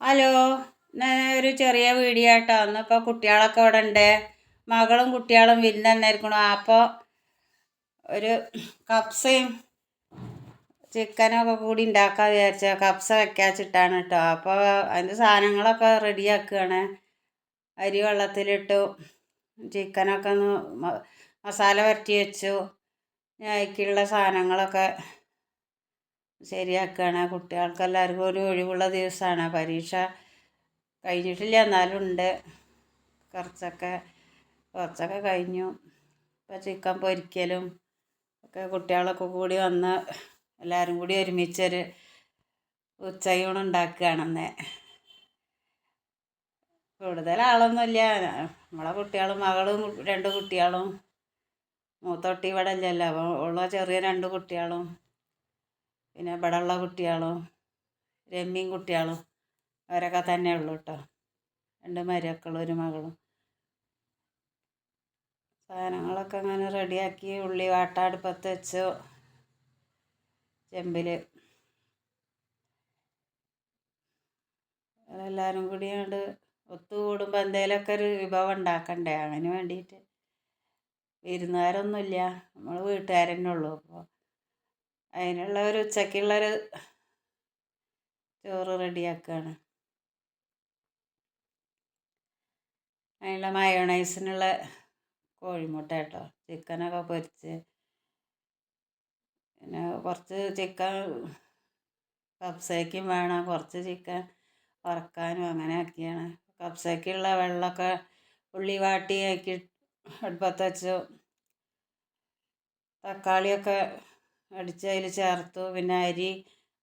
Hello ഒരു ചെറിയ video കേട്ടോ ഇന്നിപ്പോൾ കുട്ടികളൊക്കെ ഇവിടെ ഉണ്ട്. മകളും കുട്ടികളും വിരുന്നെന്നായിരിക്കണു അപ്പോൾ ഒരു കപ്സയും ചിക്കനൊക്കെ കൂടി ഉണ്ടാക്കാൻ വിചാരിച്ച. കപ്സ വെക്കാച്ചിട്ടാണ് കേട്ടോ. അപ്പോൾ അതിന്റെ സാധനങ്ങളൊക്കെ റെഡിയാക്കുകയാണ് അരി വെള്ളത്തിലിട്ടു. ചിക്കനൊക്കെ ഒന്ന് മസാല വരട്ടി വെച്ചു. അതിലേക്കുള്ള സാധനങ്ങളൊക്കെ ശരിയാക്കുകയാണ് കുട്ടികൾക്ക് എല്ലാവർക്കും ഒരു ഒഴിവുള്ള ദിവസമാണ്. പരീക്ഷ കഴിഞ്ഞിട്ടില്ല. എന്നാലും ഉണ്ട്. കുറച്ചൊക്കെ കുറച്ചൊക്കെ കഴിഞ്ഞു. ഇപ്പോൾ ചിക്കൻ പൊരിക്കലും ഒക്കെ കുട്ടികളൊക്കെ കൂടി വന്ന് എല്ലാവരും കൂടി ഒരുമിച്ചൊരു ഉച്ചയൂണ് ഉണ്ടാക്കുകയാണെന്ന്. കൂടുതൽ ആളൊന്നുമില്ല നമ്മളെ കുട്ടികളും മകളും രണ്ട് കുട്ടികളും. മൂത്തൊട്ടി ഇവിടെ ഇല്ലല്ലോ അപ്പോൾ ഉള്ള ചെറിയ രണ്ട് കുട്ടികളും. പിന്നെ ഇവിടെ ഉള്ള കുട്ടികളും രമ്യയും കുട്ടികളും അവരൊക്കെ തന്നെ ഉള്ളൂ കേട്ടോ. രണ്ട് മരുമക്കളും ഒരു മകളും. സാധനങ്ങളൊക്കെ അങ്ങനെ റെഡിയാക്കി ഉള്ളി വാട്ട അടുപ്പത്ത് വെച്ചു. ചെമ്പിൽ എല്ലാവരും കൂടി കൊണ്ട് ഒത്തുകൂടുമ്പോൾ എന്തെങ്കിലുമൊക്കെ ഒരു വിഭവം ഉണ്ടാക്കണ്ടേ? അതിന് വേണ്ടിയിട്ട് വിരുന്നുകാരൊന്നുമില്ല. നമ്മൾ വീട്ടുകാരന്നെ ഉള്ളൂ. അപ്പോൾ അതിനുള്ള ഒരു ഉച്ചയ്ക്കുള്ളൊരു ചോറ് റെഡിയാക്കുകയാണ് അതിനുള്ള മയോണൈസിനുള്ള കോഴിമുട്ട കേട്ടോ. ചിക്കനൊക്കെ പൊരിച്ച്. പിന്നെ കുറച്ച് ചിക്കൻ കപ്സയ്ക്കും വേണം. കുറച്ച് ചിക്കൻ വറക്കാനും അങ്ങനെ ആക്കിയാണ്. കപ്സയ്ക്കുള്ള വെള്ളമൊക്കെ ഉള്ളി വാട്ടി ആക്കി അടുപ്പത്ത് വെച്ചു. തക്കാളിയൊക്കെ അടിച്ച് അതിൽ ചേർത്തു. പിന്നെ അരി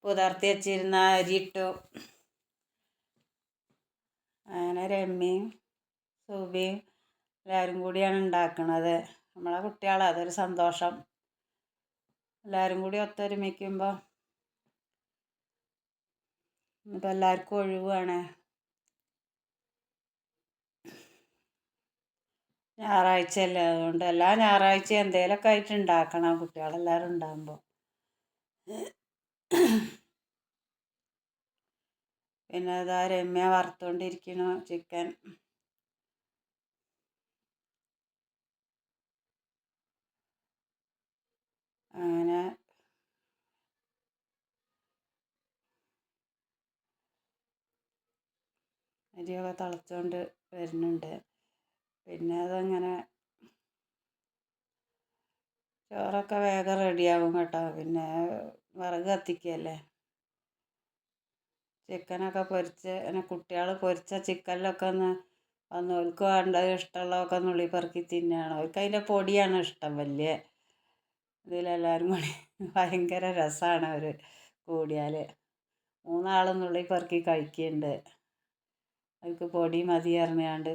പുതർത്തി വെച്ചിരുന്ന അരി ഇട്ടു. അങ്ങനെ രമ്യയും സൂബിയും എല്ലാവരും കൂടിയാണ് ഉണ്ടാക്കുന്നത് നമ്മളെ കുട്ടികളെ അതൊരു സന്തോഷം. എല്ലാവരും കൂടി ഒത്തൊരുമിക്കുമ്പോൾ ഇപ്പം എല്ലാവർക്കും ഒഴിവാണ്. ഞായറാഴ്ചയല്ലേ അതുകൊണ്ട് എല്ലാ ഞായറാഴ്ചയും എന്തെങ്കിലുമൊക്കെ ആയിട്ട് ഉണ്ടാക്കണം കുട്ടികളെല്ലാവരും ഉണ്ടാകുമ്പോൾ പിന്നെ അതാ രമ്യ വറുത്തുകൊണ്ടിരിക്കണു ചിക്കൻ അങ്ങനെ. അരിയൊക്കെ തിളച്ചുകൊണ്ട് വരുന്നുണ്ട്. പിന്നെ അതങ്ങനെ ചോറൊക്കെ വേഗം റെഡിയാവും കേട്ടോ. പിന്നെ വിറക് കത്തിക്കുകയല്ലേ ചിക്കനൊക്കെ പൊരിച്ച് പിന്നെ കുട്ടികൾ പൊരിച്ച ചിക്കനിലൊക്കെ ഒന്ന് വന്ന് ഓൽക്ക് വേണ്ട ഇഷ്ടമുള്ളതൊക്കെ നുള്ളി പെറുക്കി തിന്നുകയാണ് ഓൽക്ക് അതിന്റെ പൊടിയാണ് ഇഷ്ടം വലിയ ഇതിലെല്ലാവരും കൂടി ഭയങ്കര രസമാണ് അവർ കൂടിയാൽ മൂന്നാളും നുള്ളി പെറുക്കി കഴിക്കുന്നുണ്ട് അവർക്ക് പൊടി മതി അറിഞ്ഞാണ്ട്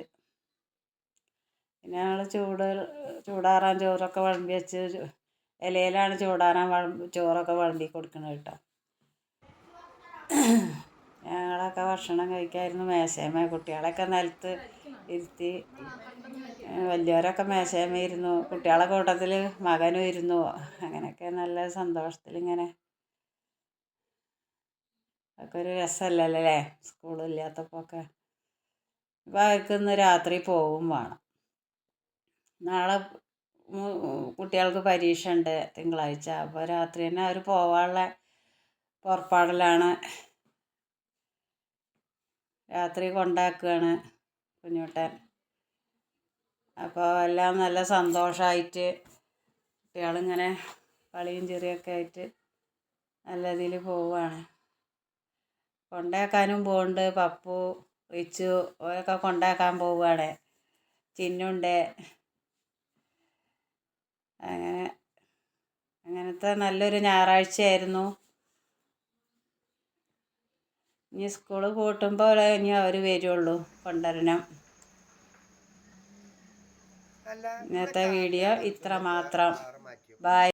പിന്നെ ഞങ്ങൾ ചൂട് ചൂടാറാൻ ചോറൊക്കെ വിളമ്പി വെച്ച് ഇലയിലാണ് ചൂടാറാൻ ചോറൊക്കെ വിളമ്പി കൊടുക്കുന്നത് കേട്ടോ. ഞങ്ങളൊക്കെ ഭക്ഷണം കഴിക്കായിരുന്നു മേശേമ കുട്ടികളൊക്കെ നിലത്ത് ഇരുത്തി. വലിയവരൊക്കെ മേശേമ ഇരുന്നു കുട്ടികളെ കൂട്ടത്തിൽ മകനും ഇരുന്നു അങ്ങനെയൊക്കെ നല്ല സന്തോഷത്തിലിങ്ങനെ. അതൊക്കെ ഒരു രസമല്ലല്ലേ സ്കൂളില്ലാത്തപ്പോൾ ഒക്കെ ഇപ്പോൾ അവർക്ക് ഇന്ന് രാത്രി പോവും വേണം. നാളെ കുട്ടികൾക്ക് പരീക്ഷ ഉണ്ട് തിങ്കളാഴ്ച. അപ്പോൾ രാത്രി തന്നെ അവർ പോവാനുള്ള പുറപ്പാടിലാണ്. രാത്രി കൊണ്ടാക്കുകയാണ് കുഞ്ഞുട്ടൻ. അപ്പോൾ എല്ലാം നല്ല സന്തോഷമായിട്ട് കുട്ടികളിങ്ങനെ കളിയും ചെറിയൊക്കെ ആയിട്ട് നല്ല ഇതിൽ പോവുകയാണ്. കൊണ്ടാക്കാനും പോകുന്നുണ്ട് പപ്പു റിച്ചു ഓരൊക്കെ കൊണ്ടാക്കാൻ പോവുകയാണ്. ചിന്നുണ്ട് അങ്ങനെ അങ്ങനത്തെ നല്ലൊരു ഞായറാഴ്ചയായിരുന്നു. ഇനി സ്കൂൾ പൂട്ടുമ്പോൾ ഇനി അവർ വരുള്ളൂ കൊണ്ടുവരണം. ഇന്നത്തെ വീഡിയോ ഇത്ര മാത്രം. ബായ്